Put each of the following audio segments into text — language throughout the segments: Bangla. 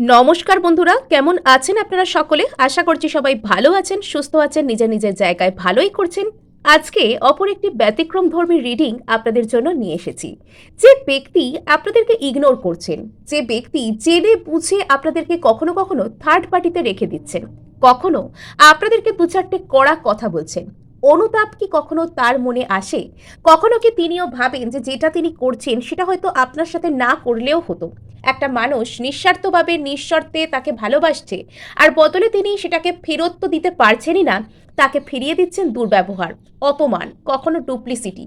নমস্কার বন্ধুরা, কেমন আছেন আপনারা সকলে? আশা করছি সবাই ভালো আছেন, সুস্থ আছেন, নিজের নিজের জায়গায় ভালোই করছেন। আজকে অপর একটি ব্যতিক্রম ধর্মী রিডিং আপনাদের জন্য নিয়ে এসেছি। যে ব্যক্তি আপনাদেরকে ইগনোর করছেন, যে ব্যক্তি জেনে বুঝে আপনাদেরকে কখনো কখনো থার্ড পার্টিতে রেখে দিচ্ছেন, কখনো আপনাদেরকে দু চারটে কড়া কথা বলছেন অনুতাপ কি কখনো তার মনে আসে? কখনো কি তিনিও ভাবেন যে যেটা তিনি করছেন সেটা হয়তো আপনার সাথে না করলেও হতো? একটা মানুষ নিঃস্বার্থভাবে, নিঃশর্তে তাকে ভালোবাসছে, আর বদলে তিনি সেটাকে ফেরত তো দিতে পারছেনই না, তাকে ফিরিয়ে দিচ্ছেন দুর্ব্যবহার, অপমান, কখনো ডুপ্লিসিটি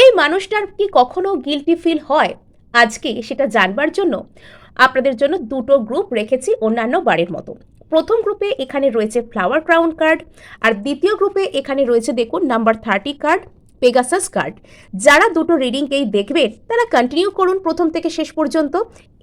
এই মানুষটার কি কখনো গিলটি ফিল হয়? আজকে সেটা জানবার জন্য আপনাদের জন্য দুটো গ্রুপ রেখেছি অন্যান্য বারের মতো। প্রথম গ্রুপে এখানে রয়েছে ফ্লাওয়ার ক্রাউন কার্ড আর দ্বিতীয় গ্রুপে এখানে রয়েছে দেখুন number thirty card Pegasus card যারা দুটো রিডিংকেই দেখবেন তারা কন্টিনিউ করুন প্রথম থেকে শেষ পর্যন্ত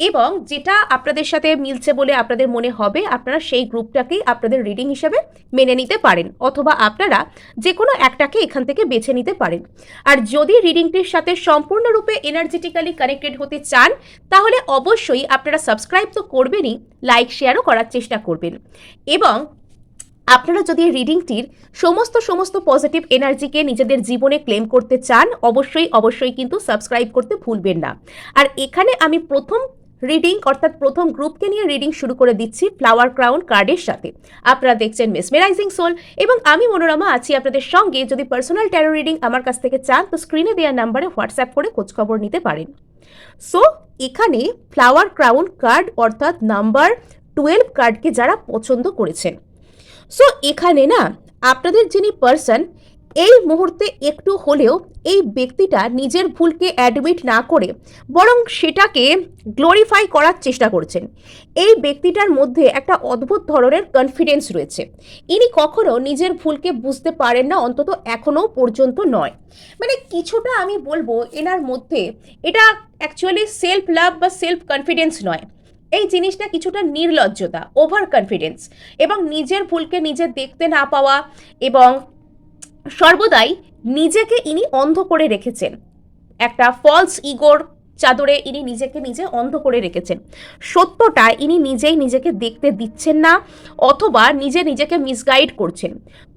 এবং যেটা আপনাদের সাথে মিলছে বলে আপনাদের মনে হবে, আপনারা সেই গ্রুপটাকেই আপনাদের রিডিং হিসেবে মেনে নিতে পারেন অথবা আপনারা যে কোনো একটাকে এখান থেকে বেছে নিতে পারেন। আর যদি রিডিংটির সাথে সম্পূর্ণরূপে এনার্জেটিক্যালি কানেক্টেড হতে চান, তাহলে অবশ্যই আপনারা সাবস্ক্রাইব তো করবেনই লাইক শেয়ারও করার চেষ্টা করবেন। এবং আপনারা যদি রিডিংটির সমস্ত সমস্ত পজিটিভ এনার্জিকে নিজেদের জীবনে ক্লেম করতে চান, অবশ্যই অবশ্যই কিন্তু সাবস্ক্রাইব করতে ভুলবেন না। আর এখানে আমি প্রথম রিডিং অর্থাৎ প্রথম গ্রুপকে নিয়ে রিডিং শুরু করে দিচ্ছি ফ্লাওয়ার ক্রাউন কার্ডের সাথে। আপনারা দেখছেন মেসমেরাইজিং সোল এবং আমি, মনোরমা, আছি আপনাদের সঙ্গে। যদি পার্সোনাল ট্যারো রিডিং আমার কাছ থেকে চান, তো স্ক্রিনে দেওয়া নাম্বারে হোয়াটসঅ্যাপ করে খোঁজখবর নিতে পারেন। সো এখানে ফ্লাওয়ার ক্রাউন কার্ড অর্থাৎ নাম্বার টুয়েলভ কার্ডকে যারা পছন্দ করেছেন। সো এখানে না, আপনাদের যিনি পার্সন এই মুহূর্তে একটু হলেও এই ব্যক্তিটা নিজের ভুলকে অ্যাডমিট না করে বরং সেটাকে গ্লোরিফাই করার চেষ্টা করছেন। এই ব্যক্তিটার মধ্যে একটা অদ্ভুত ধরনের কনফিডেন্স রয়েছে। ইনি কখনো নিজের ভুলকে বুঝতে পারেন না, অন্তত এখনও পর্যন্ত নয়। মানে কিছুটা আমি বলব, এনার মধ্যে এটা অ্যাকচুয়ালি সেলফ লাভ বা সেলফ কনফিডেন্স নয়। এই জিনিসটা কিছুটা নির্লজ্জতা ওভার কনফিডেন্স এবং নিজের ভুলকে নিজে দেখতে না পাওয়া এবং সর্বদাই নিজেকে ইনি অন্ধ করে রেখেছেন। একটা ফলস ইগোর চাদরে ইনি নিজেকে নিজে অন্ধ করে রেখেছেন। সত্যটা ইনি নিজেই নিজেকে দেখতে দিচ্ছেন না অথবা নিজে নিজেকে মিসগাইড করছেন।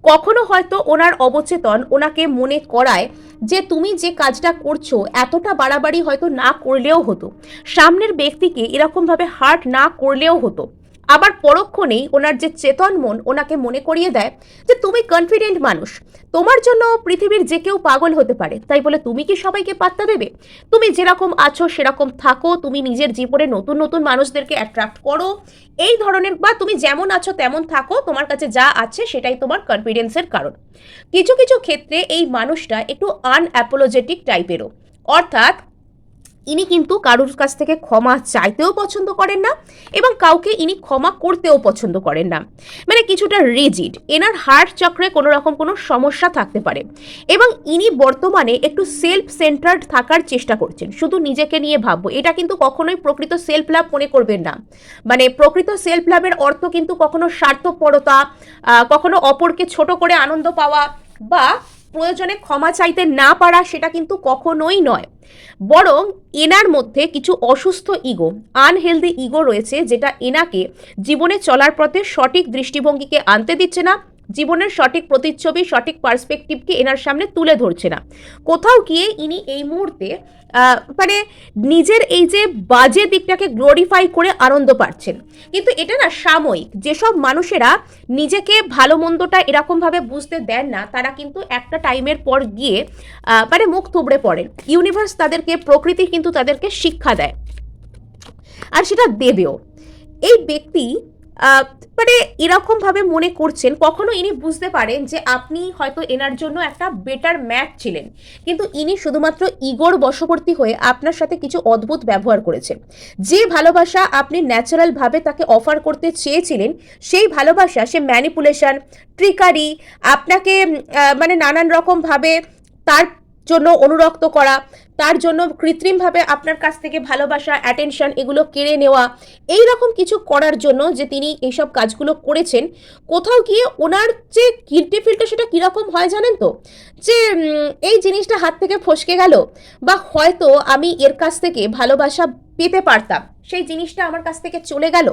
কখনো হয়তো ওনার অবচেতন, ওনাকে মনে করায় যে তুমি যে কাজটা করছ এতটা বাড়াবাড়ি হয়তো না করলেও হতো। সামনের ব্যক্তিকে এরকমভাবে হার্ট না করলেও হতো। আবার পরক্ষণেই ওনার যে চেতন মন, ওনাকে মনে করিয়ে দেয় যে তুমি কনফিডেন্ট মানুষ। তোমার জন্য পৃথিবীর যে কেউ পাগল হতে পারে। তাই বলে তুমি কি সবাইকে পাত্তা দেবে? তুমি যেরকম আছো, সেরকম থাকো। তুমি নিজের জীবনে নতুন নতুন মানুষদেরকে অ্যাট্রাক্ট করো। এই ধরনের বা তুমি যেমন আছো, তেমন থাকো। তোমার কাছে যা আছে, সেটাই তোমার কনফিডেন্সের কারণ। কিছু কিছু ক্ষেত্রে এই মানুষটা একটু আনঅ্যাপোলজেটিক টাইপেরও অর্থাৎ ইনি কিন্তু কারুর কাছ থেকে ক্ষমা চাইতেও পছন্দ করেন না এবং কাউকে ইনি ক্ষমা করতেও পছন্দ করেন না। মানে কিছুটা রিজিড এনার হার্ট চক্রে কোনো রকম কোনো সমস্যা থাকতে পারে। এবং ইনি বর্তমানে একটু সেলফ সেন্টার্ড থাকার চেষ্টা করছেন। শুধু নিজেকে নিয়ে ভাববো, এটা কিন্তু কখনোই প্রকৃত সেলফ লাভ মনে করবেন না। মানে প্রকৃত সেলফ লাভের অর্থ কিন্তু কখনো স্বার্থপরতা কখনো অপরকে ছোট করে আনন্দ পাওয়া বা প্রয়োজনে ক্ষমা চাইতে না পারা সেটা কিন্তু কখনোই নয়। বরং এনার মধ্যে কিছু অসুস্থ ইগো, আনহেলদি ইগো রয়েছে যেটা এনাকে জীবনে চলার পথে সঠিক দৃষ্টিভঙ্গিকে আনতে দিচ্ছে না জীবনের সঠিক প্রতিচ্ছবি, সঠিক পার্সপেক্টিভকে এনার সামনে তুলে ধরছে না। কোথাও গিয়ে ইনি এই মুহূর্তে মানে নিজের এই যে বাজে দিকটাকে গ্লোরিফাই করে আনন্দ পাচ্ছেন। কিন্তু এটা না সাময়িক। যেসব মানুষেরা নিজেকে ভালো মন্দটা এরকমভাবে বুঝতে দেন না, তারা কিন্তু একটা টাইমের পর গিয়ে মানে মুখ থুবড়ে পড়েন। ইউনিভার্স তাদেরকে, প্রকৃতি কিন্তু তাদেরকে শিক্ষা দেয়। আর সেটা দেবেও। এই ব্যক্তি মানে এরকমভাবে মনে করছেন, কখনো ইনি বুঝতে পারেন যে আপনি হয়তো এনার জন্য একটা বেটার ম্যাচ ছিলেন। কিন্তু ইনি শুধুমাত্র ইগোর বশবর্তী হয়ে আপনার সাথে কিছু অদ্ভুত ব্যবহার করেছেন। যে ভালোবাসা আপনি ন্যাচারালভাবে তাকে অফার করতে চেয়েছিলেন, সেই ভালোবাসা, সে ম্যানিপুলেশন ট্রিকারি আপনাকে মানে নানান রকমভাবে তার জন্য অনুরক্ত করা তার জন্য কৃত্রিমভাবে আপনার কাছ থেকে ভালোবাসা অ্যাটেনশন এগুলো কেড়ে নেওয়া এই রকম কিছু করার জন্য যে তিনি এইসব কাজগুলো করেছেন, কোথাও গিয়ে ওনার যে গিল্টি ফিলটা সেটা কীরকম হয় জানেন তো? যে এই জিনিসটা হাত থেকে ফসকে গেল, বা হয়তো আমি এর কাছ থেকে ভালোবাসা পেতে পারতাম, সেই জিনিসটা আমার কাছ থেকে চলে গেল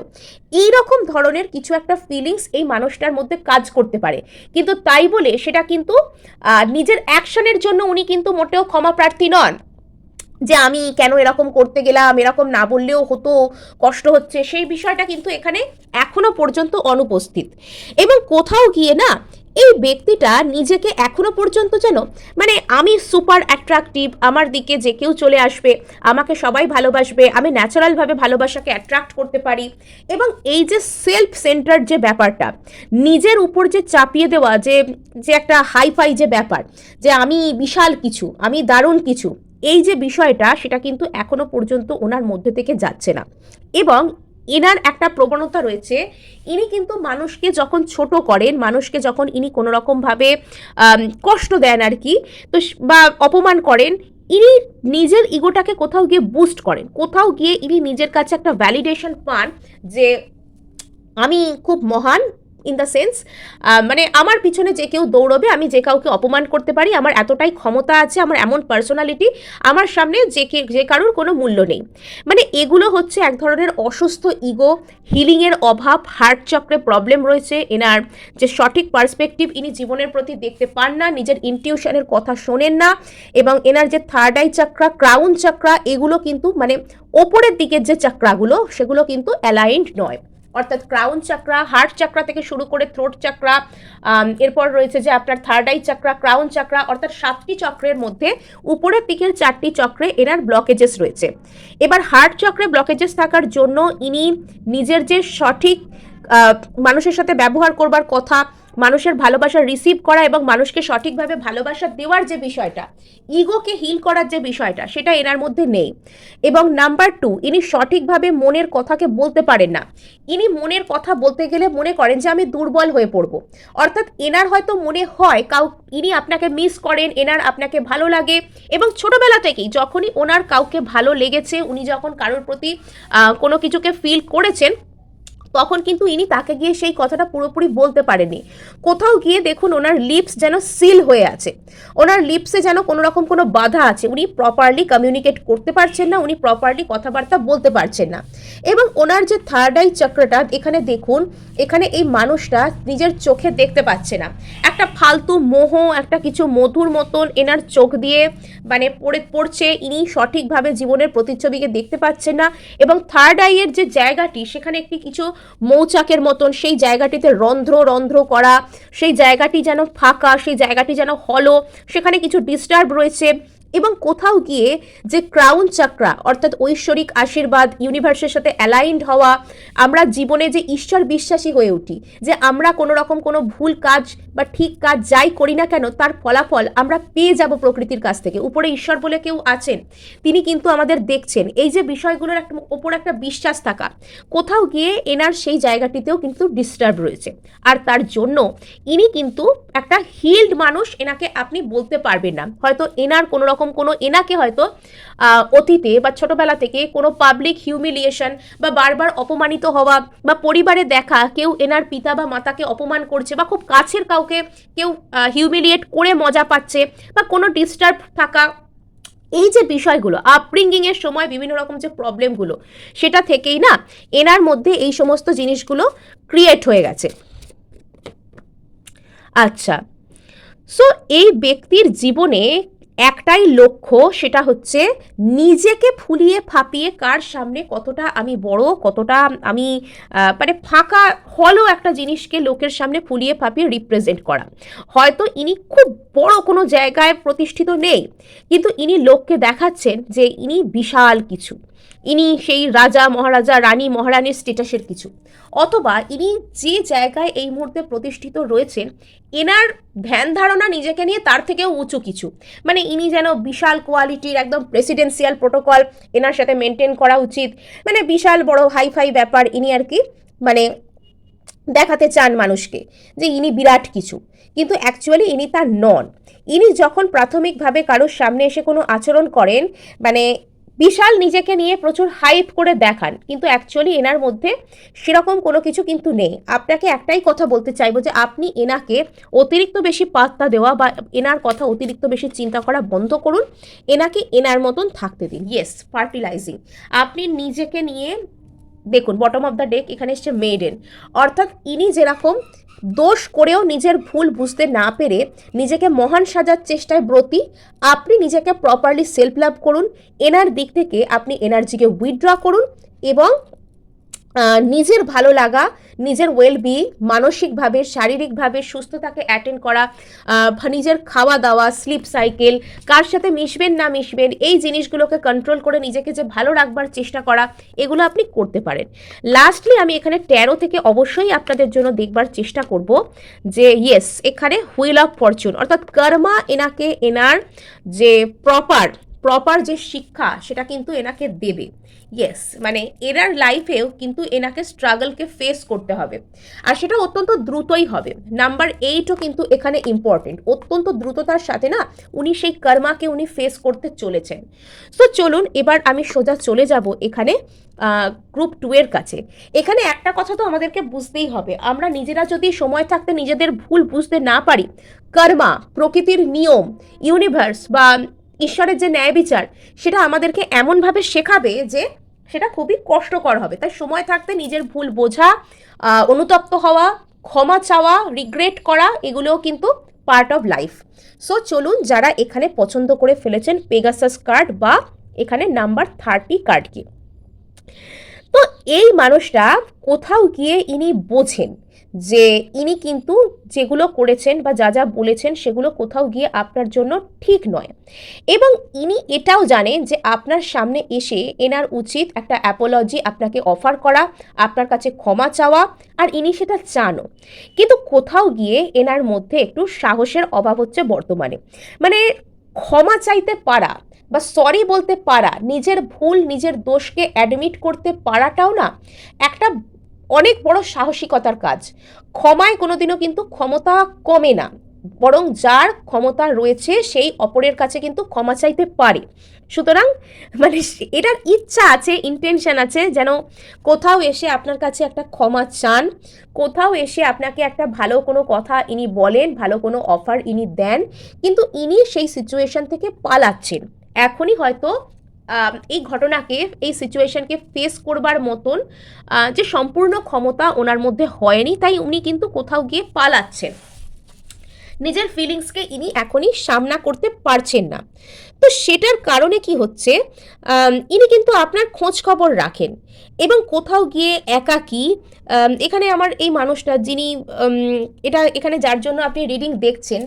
এই রকম ধরনের কিছু একটা ফিলিংস এই মানুষটার মধ্যে কাজ করতে পারে। কিন্তু তাই বলে সেটা কিন্তু নিজের অ্যাকশনের জন্য উনি কিন্তু মোটেও ক্ষমা প্রার্থী নন। যে আমি কেন এরকম করতে গেলাম, এরকম না বললেও হতো, কষ্ট হচ্ছে, সেই বিষয়টা কিন্তু এখানে এখনও পর্যন্ত অনুপস্থিত। এবং কোথাও গিয়ে না এই ব্যক্তিটা নিজেকে এখনও পর্যন্ত যেন মানে আমি সুপার অ্যাট্রাকটিভ, আমার দিকে যে কেউ চলে আসবে, আমাকে সবাই ভালোবাসবে, আমি ন্যাচারালভাবে ভালোবাসাকে অ্যাট্রাক্ট করতে পারি। এবং এই যে সেলফ সেন্টার যে ব্যাপারটা, নিজের উপর যে চাপিয়ে দেওয়া, যে যে একটা হাইফাই যে ব্যাপার, যে আমি বিশাল কিছু, আমি দারুণ কিছু এই যে বিষয়টা, সেটা কিন্তু এখনও পর্যন্ত ওনার মধ্যে থেকে যাচ্ছে না। এবং এনার একটা প্রবণতা রয়েছে, ইনি কিন্তু মানুষকে যখন ছোট করেন, মানুষকে যখন ইনি কোনো রকমভাবে কষ্ট দেন আর কি, তো বা অপমান করেন, ইনি নিজের ইগোটাকে কোথাও গিয়ে বুস্ট করেন। কোথাও গিয়ে ইনি নিজের কাছে একটা ভ্যালিডেশন পান যে, আমি খুব মহান ইন দ্য সেন্স মানে আমার পিছনে যে কেউ দৌড়বে, আমি যে কাউকে অপমান করতে পারি, আমার এতটাই ক্ষমতা আছে, আমার এমন পার্সোনালিটি আমার সামনে যে কে, যে কারোর কোনো মূল্য নেই। মানে এগুলো হচ্ছে এক ধরনের অসুস্থ ইগো হিলিংয়ের অভাব হার্ট চক্রে প্রবলেম রয়েছে, এনার যে সঠিক পার্সপেক্টিভ ইনি জীবনের প্রতি দেখতে পান না, নিজের ইনটিউশনের কথা শোনেন না, এবং এনার যে third eye chakra crown chakra এগুলো কিন্তু মানে ওপরের দিকের যে চাকরাগুলো সেগুলো কিন্তু অ্যালাইন্ড নয়। অর্থাৎ ক্রাউন চাকরা হার্ট চাকরা থেকে শুরু করে থ্রোট চাকরা এরপর রয়েছে যে আপনার third eye chakra crown chakra অর্থাৎ সাতটি চক্রের মধ্যে উপরের দিকের চারটি চক্রে এনার ব্লকেজেস রয়েছে। এবার হার্ট চক্রে ব্লকেজেস থাকার জন্য ইনি নিজের যে সঠিক মানুষের সাথে ব্যবহার করবার কথা মানুষের ভালোবাসা রিসিভ করা এবং মানুষকে সঠিকভাবে ভালোবাসা দেওয়ার যে বিষয়টা ইগোকে হিল করার যে বিষয়টা, সেটা এনার মধ্যে নেই। এবং নাম্বার টু ইনি সঠিকভাবে মনের কথাকে বলতে পারেন না। ইনি মনের কথা বলতে গেলে মনে করেন যে আমি দুর্বল হয়ে পড়ব। অর্থাৎ এনার হয়তো মনে হয়, কাউ, ইনি আপনাকে মিস করেন, এনার আপনাকে ভালো লাগে। এবং ছোটবেলা থেকেই যখনই ওনার কাউকে ভালো লেগেছে, উনি যখন কারোর প্রতি কোনো কিছুকে ফিল করেছেন তখন কিন্তু ইনি তাকে গিয়ে সেই কথাটা পুরোপুরি বলতে পারেনি কোথাও গিয়ে দেখুন ওনার লিপস যেন সিল হয়ে আছে। ওনার লিপসে যেন কোনো রকম কোনো বাধা আছে। উনি প্রপারলি কমিউনিকেট করতে পারছেন না, উনি প্রপারলি কথাবার্তা বলতে পারছেন না। এবং ওনার যে থার্ড আই চক্রটা, এখানে দেখুন, এখানে এই মানুষটা নিজের চোখে দেখতে পাচ্ছে না। একটা ফালতু মোহ, একটা কিছু মধুর মতন এনার চোখ দিয়ে মানে পড়ে, পড়ছে। ইনি সঠিকভাবে জীবনের প্রতিচ্ছবিকে দেখতে পাচ্ছেন না। এবং থার্ড আইয়ের যে জায়গাটি, সেখানে একটি কিছু মৌচাকের মতন সেই জায়গাটিতে রন্ধ্র রন্ধ্র করা, সেই জায়গাটি যেন ফাঁকা, সেই জায়গাটি যেন হলো সেখানে কিছু ডিস্টার্ব রয়েছে। এবং কোথাও গিয়ে যে ক্রাউন চাকরা অর্থাৎ ঐশ্বরিক আশীর্বাদ ইউনিভার্সের সাথে অ্যালাইন্ড হওয়া, আমরা জীবনে যে ঈশ্বর বিশ্বাসী হয়ে উঠি, যে আমরা কোনো রকম কোনো ভুল কাজ বা ঠিক কাজ যাই করি না কেন, তার ফলাফল আমরা পেয়ে যাব প্রকৃতির কাছ থেকে। উপরে ঈশ্বর বলে কেউ আছেন, তিনি কিন্তু আমাদের দেখছেন। এই যে বিষয়গুলোর একটা ওপর একটা বিশ্বাস থাকা, কোথাও গিয়ে এনার সেই জায়গাটিতেও কিন্তু ডিস্টার্ব রয়েছে। আর তার জন্য ইনি কিন্তু একটা হিল্ড মানুষ, এনাকে আপনি বলতে পারবেন না। হয়তো এনার কোনো রকম কোনো এনাকে হয়তো অতীতে বা ছোটবেলা থেকে কোনো পাবলিক হিউমিলিয়েশন বা বারবার অপমানিত হওয়া বা পরিবারে দেখা কেউ এনার পিতা বা মাতাকে অপমান করছে বা খুব কাছের কাউকে কেউ হিউমিলিয়েট করে মজা পাচ্ছে বা কোনো ডিস্টার্ব থাকা, এই যে বিষয়গুলো আপব্রিঙ্গিং এর সময় বিভিন্ন রকম যে প্রবলেমগুলো সেটা থেকেই না এনার মধ্যে এই সমস্ত জিনিসগুলো ক্রিয়েট হয়ে গেছে। আচ্ছা সো এই ব্যক্তির জীবনে একটাই লক্ষ্য সেটা হচ্ছে নিজেকে ফুলিয়ে ফাঁপিয়ে কার সামনে কতটা আমি বড়, কতটা আমি মানে ফাঁকা হলো একটা জিনিসকে লোকের সামনে ফুলিয়ে ফাঁপিয়ে রিপ্রেজেন্ট করা। হয়তো ইনি খুব বড় কোনো জায়গায় প্রতিষ্ঠিত নেই, কিন্তু ইনি লোককে দেখাচ্ছেন যে ইনি বিশাল কিছু। ইনি সেই রাজা, মহারাজা, রানী, মহারানীর স্টেটাসের কিছু। অথবা ইনি যে জায়গায় এই মুহূর্তে প্রতিষ্ঠিত রয়েছেন, এনার ধ্যান ধারণা নিজেকে নিয়ে তার থেকেও উঁচু কিছু। মানে ইনি যেন বিশাল কোয়ালিটির একদম প্রেসিডেন্সিয়াল প্রোটোকল এনার সাথে মেনটেন করা উচিত। মানে বিশাল বড় হাইফাই ব্যাপার ইনি আর কি মানে দেখাতে চান মানুষকে যে ইনি বিরাট কিছু। কিন্তু অ্যাকচুয়ালি ইনি তার নন। ইনি যখন প্রাথমিকভাবে কারোর সামনে এসে কোনো আচরণ করেন মানে বিশাল নিজেকে নিয়ে প্রচুর হাইপ করে দেখান, কিন্তু অ্যাকচুয়ালি এনার মধ্যে সেরকম কোনো কিছু কিন্তু নেই। আপনাকে একটাই কথা বলতে চাইব যে আপনি এনাকে অতিরিক্ত বেশি পাত্তা দেওয়া বা এনার কথা অতিরিক্ত বেশি চিন্তা করা বন্ধ করুন। এনাকে এনার মতন থাকতে দিন। ইয়েস ফার্টিলাইজিং আপনি নিজেকে নিয়ে দেখুন বটম অফ দ্য ডেক এখানে এসছে মেডেন অর্থাৎ ইনি যেরকম দোষ করেও নিজের ভুল বুঝতে না পেরে নিজেকে মহান সাজার চেষ্টায় ব্রতী, আপনি নিজেকে প্রপারলি সেলফ লাভ করুন, এনার দিক থেকে আপনি এনার্জিকে উইথড্র করুন এবং নিজের ভালো লাগা, নিজের ওয়েলবিং মানসিকভাবে, শারীরিকভাবে সুস্থতাকে অ্যাটেন্ড করা নিজের খাওয়া দাওয়া স্লিপ সাইকেল কার সাথে মিশবেন না মিশবেন, এই জিনিসগুলোকে কন্ট্রোল করে নিজেকে যে ভালো রাখবার চেষ্টা করা, এগুলো আপনি করতে পারেন। লাস্টলি আমি এখানে ট্যারো থেকে অবশ্যই আপনাদের জন্য দেখবার চেষ্টা করব যে ইয়েস এখানে হুইল অফ ফরচুন অর্থাৎ কর্মা এনাকে, এনার যে প্রপার প্রপার যে শিক্ষা, সেটা কিন্তু এনাকে দেবে। ইয়েস মানে এনার লাইফেও কিন্তু এনাকে স্ট্রাগলকে ফেস করতে হবে। আর সেটা অত্যন্ত দ্রুতই হবে। নাম্বার এইটও কিন্তু এখানে ইম্পর্টেন্ট অত্যন্ত দ্রুততার সাথে না, উনি সেই কর্মাকে উনি ফেস করতে চলেছেন। সো চলুন এবার আমি সোজা চলে যাব এখানে গ্রুপ টু এর কাছে। এখানে একটা কথা তো আমাদেরকে বুঝতেই হবে। আমরা নিজেরা যদি সময় থাকতে নিজেদের ভুল বুঝতে না পারি, কর্মা, প্রকৃতির নিয়ম ইউনিভার্স বা ঈশ্বরের যে ন্যায় বিচার, সেটা আমাদেরকে এমনভাবে শেখাবে যে সেটা খুবই কষ্টকর হবে। তাই সময় থাকতে নিজের ভুল বোঝা অনুতপ্ত হওয়া, ক্ষমা চাওয়া রিগ্রেট করা, এগুলোও কিন্তু পার্ট অফ লাইফ সো চলুন যারা এখানে পছন্দ করে ফেলেছেন পেগাসাস কার্ড বা এখানে নাম্বার থার্টি কার্ড কি। তো এই মানুষটা কোথাও গিয়ে ইনি বোঝেন যে ইনি কিন্তু যেগুলো করেছেন বা যা যা বলেছেন সেগুলো কোথাও গিয়ে আপনার জন্য ঠিক নয়। এবং ইনি এটাও জানেন যে আপনার সামনে এসে এনার উচিত একটা অ্যাপোলজি আপনাকে অফার করা, আপনার কাছে ক্ষমা চাওয়া, আর ইনি সেটা চানও। কিন্তু কোথাও গিয়ে এনার মধ্যে একটু সাহসের অভাব হচ্ছে বর্তমানে। মানে ক্ষমা চাইতে পারা বা সরি বলতে পারা, নিজের ভুল, নিজের দোষকে অ্যাডমিট করতে পারাটাও না একটা অনেক বড় সাহসিকতার কাজ। ক্ষমায় কোনোদিনও কিন্তু ক্ষমতা কমে না। বরং যার ক্ষমতা রয়েছে, সেই অপরের কাছে কিন্তু ক্ষমা চাইতে পারে। সুতরাং মানে এটার ইচ্ছা আছে ইন্টেনশন আছে যেন কোথাও এসে আপনার কাছে একটা ক্ষমা চান। কোথাও এসে আপনাকে একটা ভালো কোনো কথা ইনি বলেন, ভালো কোনো অফার ইনি দেন। কিন্তু ইনি সেই সিচুয়েশন থেকে পালাচ্ছেন। এখনই হয়তো এই ঘটনাকে, এই সিচুয়েশনকে ফেস করবার মতন যে সম্পূর্ণ ক্ষমতা ওনার মধ্যে হয়নি, তাই উনি কিন্তু কোথাও গিয়ে পালাচ্ছেন। নিজের ফিলিংসকে ইনি এখনই সামনা করতে পারছেন না। তো সেটার কারণে কি হচ্ছে ইনি কিন্তু আপনার খোঁজ খবর রাখেন এবং কোথাও গিয়ে একাকী এখানে আমার এই মানুষটা যিনি এটা এখানে যার জন্য আপনি রিডিং দেখছেন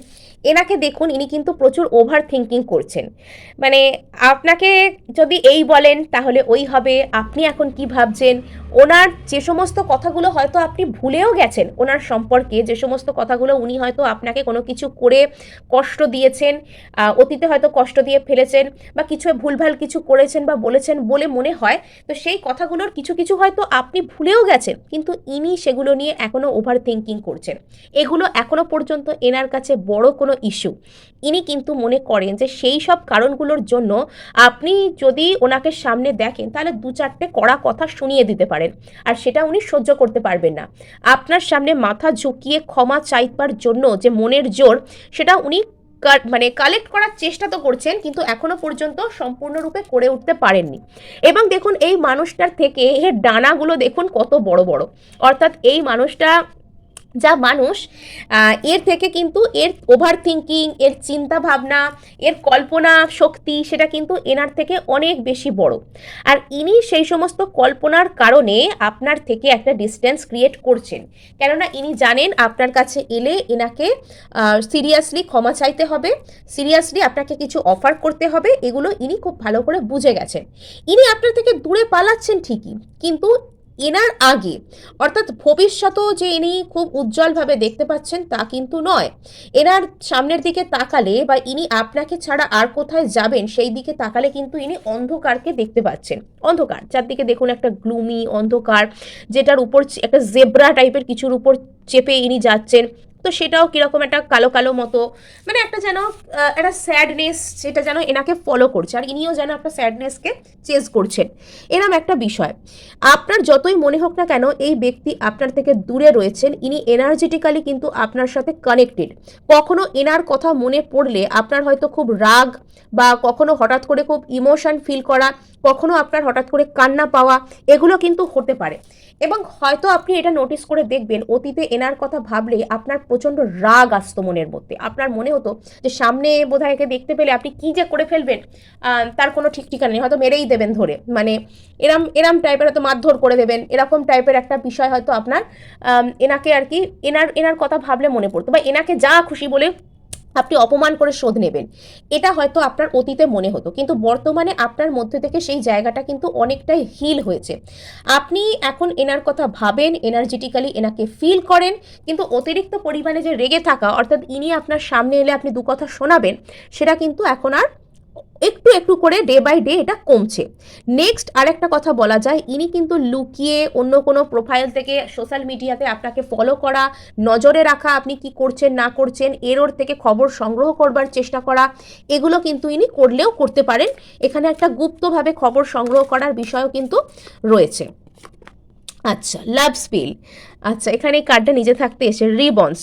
এনাকে দেখুন, ইনি কিন্তু প্রচুর ওভার থিঙ্কিং করছেন। মানে আপনাকে যদি এই বলেন, তাহলে ওই হবে, আপনি এখন কি ভাবছেন? ওনার যে সমস্ত কথাগুলো হয়তো আপনি ভুলেও গেছেন, ওনার সম্পর্কে যে সমস্ত কথাগুলো উনি হয়তো আপনাকে কোনো কিছু করে কষ্ট দিয়েছেন অতীতে হয়তো কষ্ট দিয়ে ফেলেছেন, বা কিছু ভুলভাল কিছু করেছেন বা বলেছেন বলে মনে হয়, তো সেই কথাগুলোর কিছু কিছু হয়তো আপনি ভুলেও গেছেন, কিন্তু ইনি সেগুলো নিয়ে এখনও ওভার থিঙ্কিং করছেন। এগুলো এখনও পর্যন্ত এনার কাছে বড় কোনো ইস্যু ইনি কিন্তু মনে করেন যে সেই সব কারণগুলোর জন্য আপনি যদি ওনাকে সামনে দেখেন, তাহলে দু চারটে কড়া কথা শুনিয়ে দিতে পারেন। আর সেটা উনি সহ্য করতে পারবেন না। আপনার সামনে মাথা ঝুঁকিয়ে ক্ষমা চাইবার জন্য যে মনের জোর, সেটা উনি মানে কালেক্ট করার চেষ্টা তো করছেন, কিন্তু এখনও পর্যন্ত সম্পূর্ণরূপে করে উঠতে পারেননি। এবং দেখুন, এই মানুষটার থেকে এর ডানাগুলো দেখুন কত বড় বড়। অর্থাৎ এই মানুষটা যা মানুষ এর থেকে কিন্তু এর ওভার থিঙ্কিং এর চিন্তা ভাবনা এর কল্পনা শক্তি সেটা কিন্তু এনার থেকে অনেক বেশি বড়। আর ইনি সেই সমস্ত কল্পনার কারণে আপনার থেকে একটা ডিস্টেন্স ক্রিয়েট করছেন। কেননা ইনি জানেন আপনার কাছে এলে এনাকে সিরিয়াসলি ক্ষমা চাইতে হবে সিরিয়াসলি আপনাকে কিছু অফার করতে হবে, এগুলো ইনি খুব ভালো করে বুঝে গেছেন। ইনি আপনার থেকে দূরে পালাচ্ছেন ঠিকই, কিন্তু এনার আগে। অর্থাৎ ভবিষ্যতেও যে ইনি খুব উজ্জ্বলভাবে দেখতে পাচ্ছেন তা কিন্তু নয়। এনার সামনের দিকে তাকালে বা ইনি আপনাকে ছাড়া আর কোথায় যাবেন, সেই দিকে তাকালে কিন্তু ইনি অন্ধকারকে দেখতে পাচ্ছেন। অন্ধকার, চারদিকে দেখুন একটা গ্লুমি অন্ধকার, যেটার উপর একটা জেব্রা টাইপের কিছুর উপর চেপে ইনি যাচ্ছেন। তো সেটাও কীরকম একটা কালো কালো মতো মানে একটা যেন একটা স্যাডনেস যেটা যেন এনাকে ফলো করছে, আর ইনিও যেন একটা স্যাডনেসকে চেজ করছেন এরম একটা বিষয়। আপনার যতই মনে হোক না কেন, এই ব্যক্তি আপনার থেকে দূরে রয়েছেন, ইনি এনার্জেটিক্যালি কিন্তু আপনার সাথে কানেক্টেড কখনো এনার কথা মনে পড়লে আপনার হয়তো খুব রাগ বা কখনো হঠাৎ করে খুব ইমোশন ফিল করা কখনো আপনার হঠাৎ করে কান্না পাওয়া, এগুলো কিন্তু হতে পারে। এবং হয়তো আপনি এটা নোটিস করে দেখবেন, অতীতে এনার কথা ভাবলে আপনার প্রচণ্ড রাগ আসতো মনের মধ্যে। আপনার মনে হতো যে, সামনে বোধহয় একে দেখতে পেলে আপনি কি যে করে ফেলবেন তার কোনো ঠিক ঠিকানা নেই। হয়তো মেরেই দেবেন ধরে। মানে এরম এরম টাইপের হয়তো মারধর করে দেবেন। এরকম টাইপের একটা বিষয় হয়তো আপনার এনাকে আর কি, এনার এনার কথা ভাবলে মনে পড়তো। বা এনাকে যা খুশি বলে আপনি অপমান করে শোধ নেবেন। এটা হয়তো আপনার অতীতে মনে হতো, কিন্তু বর্তমানে আপনার মধ্যে থেকে সেই জায়গাটা কিন্তু অনেকটাই হিল হয়েছে। আপনি এখন এনার কথা ভাবেন এনার্জেটিক্যালি এনাকে ফিল করেন, কিন্তু অতিরিক্ত পরিমাণে যে রেগে থাকা, অর্থাৎ ইনি আপনার সামনে এলে আপনি দু কথা শোনাবেন, সেটা কিন্তু এখন আর একটু একটু করে ডে বাই ডে এটা কমছে। নেক্সট আরেকটা কথা বলা যায়, ইনি কিন্তু লুকিয়ে অন্য কোনো প্রোফাইল থেকে সোশ্যাল মিডিয়াতে আপনাকে ফলো করা, নজরে রাখা, আপনি কি করছেন, না করছেন এরোর থেকে খবর সংগ্রহ করবার চেষ্টা করা, এগুলো কিন্তু ইনি করলেও করতে পারেন। এখানে একটা গুপ্তভাবে খবর সংগ্রহ করার বিষয়ও কিন্তু রয়েছে। আচ্ছা লাভ স্পিল আচ্ছা এখানে এই কার্ডটা নিজে থাকতে এসে রিবন্স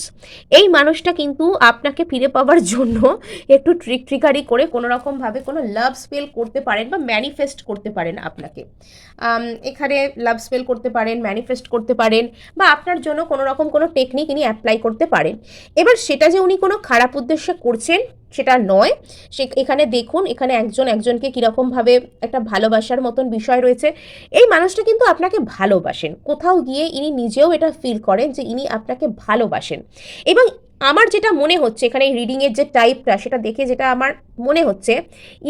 এই মানুষটা কিন্তু আপনাকে ফিরে পাওয়ার জন্য একটু ট্রিক ট্রিকারি করে কোনো রকমভাবে কোনো লাভ স্পেল করতে পারেন বা ম্যানিফেস্ট করতে পারেন আপনাকে। এখানে লাভ স্পেল করতে পারেন ম্যানিফেস্ট করতে পারেন বা আপনার জন্য কোনো রকম কোনো টেকনিক ইনি অ্যাপ্লাই করতে পারেন। এবার সেটা যে উনি কোনো খারাপ উদ্দেশ্যে করছেন, সেটা নয়। সে এখানে দেখুন, এখানে একজন একজনকে কীরকমভাবে একটা ভালোবাসার মতন বিষয় রয়েছে। এই মানুষটা কিন্তু আপনাকে ভালোবাসেন। কোথাও গিয়ে ইনি নিজেও এটা ফিল করেন যে ইনি আপনাকে ভালোবাসেন। এবং আমার যেটা মনে হচ্ছে, এখানে রিডিংয়ের যে টাইপটা সেটা দেখে যেটা আমার মনে হচ্ছে,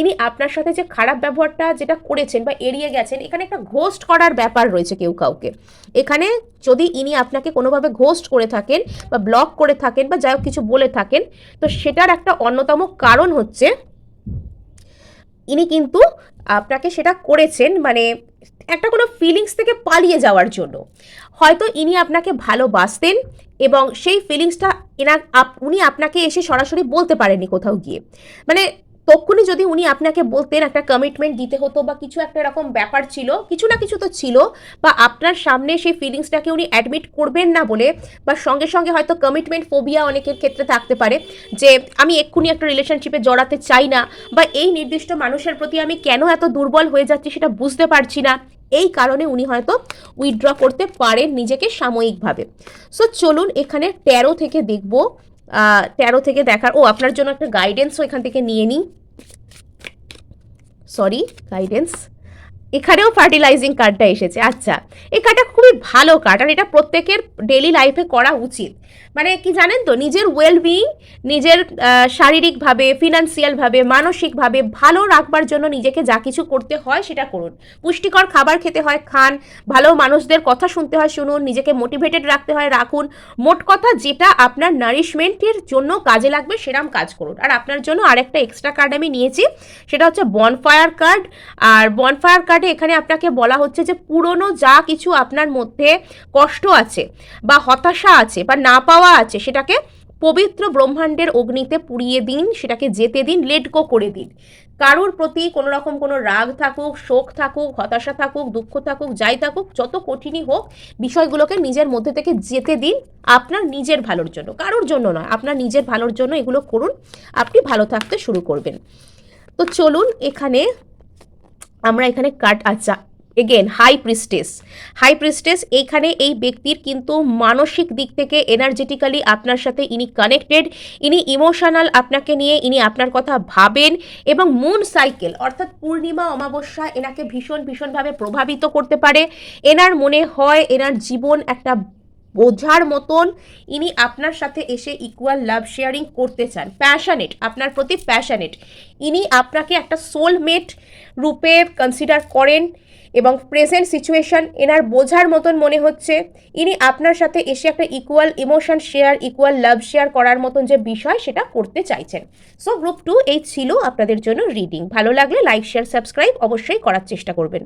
ইনি আপনার সাথে যে খারাপ ব্যবহারটা যেটা করেছেন বা এড়িয়ে গেছেন, এখানে একটা ঘোস্ট করার ব্যাপার রয়েছে কেউ কাউকে। এখানে যদি ইনি আপনাকে কোনোভাবে ঘোস্ট করে থাকেন বা ব্লক করে থাকেন বা যাই কিছু বলে থাকেন, তো সেটার একটা অন্যতম কারণ হচ্ছে, ইনি কিন্তু আপনাকে সেটা করেছেন মানে একটা কোনো ফিলিংস থেকে পালিয়ে যাওয়ার জন্য। হয়তো ইনি আপনাকে ভালোবাসতেন এবং সেই ফিলিংসটা এনা উনি আপনাকে এসে সরাসরি বলতে পারেননি কোথাও গিয়ে। মানে তক্ষুনি যদি উনি আপনাকে বলতেন একটা কমিটমেন্ট দিতে হতো বা কিছু একটা এরকম ব্যাপার ছিল, কিছু না কিছু তো ছিল, বা আপনার সামনে সেই ফিলিংসটাকে উনি অ্যাডমিট করবেন না বলে, বা সঙ্গে সঙ্গে হয়তো কমিটমেন্ট ফোবিয়া অনেকের ক্ষেত্রে থাকতে পারে, যে আমি এক্ষুনি একটা রিলেশনশিপে জড়াতে চাই না, বা এই নির্দিষ্ট মানুষের প্রতি আমি কেন এত দুর্বল হয়ে যাচ্ছি সেটা বুঝতে পারছি না এই কারণে উনি হয়তো উইথড্র করতে পারেন নিজেকে সাময়িকভাবে। সো চলুন এখানে তেরো থেকে দেখব। তেরো থেকে দেখার, ও, আপনার জন্য একটা গাইডেন্সও এখান থেকে নিয়ে নিই। সরি গাইডেন্স এখানেও ফার্টিলাইজিং কার্ডটা এসেছে। আচ্ছা এই কার্ডটা খুবই ভালো কার্ড আর এটা প্রত্যেকের ডেলি লাইফে করা উচিত। মানে কি জানেন তো, নিজের ওয়েলবিং নিজের শারীরিকভাবে ফিনান্সিয়ালভাবে মানসিকভাবে ভালো রাখবার জন্য নিজেকে যা কিছু করতে হয় সেটা করুন। পুষ্টিকর খাবার খেতে হয়, খান, ভালো মানুষদের কথা শুনতে হয়, শুনুন, নিজেকে মোটিভেটেড রাখতে হয়, রাখুন। মোট কথা যেটা আপনার নারিশমেন্টের জন্য কাজে লাগবে সেরাম কাজ করুন। আর আপনার জন্য আরেকটা এক্সট্রা কার্ড আমি নিয়েছি, সেটা হচ্ছে বনফায়ার কার্ড আর বনফায়ার কার্ডে এখানে আপনাকে বলা হচ্ছে যে পুরনো যা কিছু আপনার মধ্যে কষ্ট আছে বা হতাশা আছে বা না পাওয়া আছে সেটাকে পবিত্র ব্রহ্মাণ্ডের অগ্নিতে পুড়িয়ে দিন, সেটাকে যেতে দিন লেটকো করে দিন। কারোর প্রতি কোনো রকম কোনো রাগ থাকুক, শোক থাকুক, হতাশা থাকুক, দুঃখ থাকুক, যাই থাকুক, যত কঠিনই হোক, বিষয়গুলোকে নিজের মধ্যে থেকে যেতে দিন আপনার নিজের ভালোর জন্য। কারোর জন্য নয়, আপনার নিজের ভালোর জন্য এগুলো করুন, আপনি ভালো থাকতে শুরু করবেন। তো চলুন এখানে আমরা এখানে কাট আচ্ছা again high priestess high priestess এইখানে এই ব্যক্তির কিন্তু মানসিক দিক থেকে এনার্জেটিক্যালি আপনার সাথে ইনি কানেক্টেড ইনি ইমোশনাল আপনাকে নিয়ে ইনি আপনার কথা ভাবেন এবং মুন সাইকেল অর্থাৎ পূর্ণিমা, অমাবস্যা এনাকে ভীষণ ভীষণভাবে প্রভাবিত করতে পারে। এনার মনে হয়, এনার জীবন একটা বোঝার মতন ইনি আপনার সাথে এসে ইকুয়াল লাভ শেয়ারিং করতে চান। প্যাশানেট আপনার প্রতি প্যাশানেট ইনি আপনাকে একটা সোলমেট রূপে কনসিডার করেন এবং প্রেজেন্ট সিচুয়েশন এনার বোঝার মতন মনে হচ্ছে। ইনি আপনার সাথে এসে একটা equal emotion share equal love share করার মতন যে বিষয় সেটা করতে চাইছেন। সো গ্রুপ টু এই ছিল আপনাদের জন্য রিডিং ভালো লাগলে লাইক শেয়ার সাবস্ক্রাইব অবশ্যই করার চেষ্টা করবেন।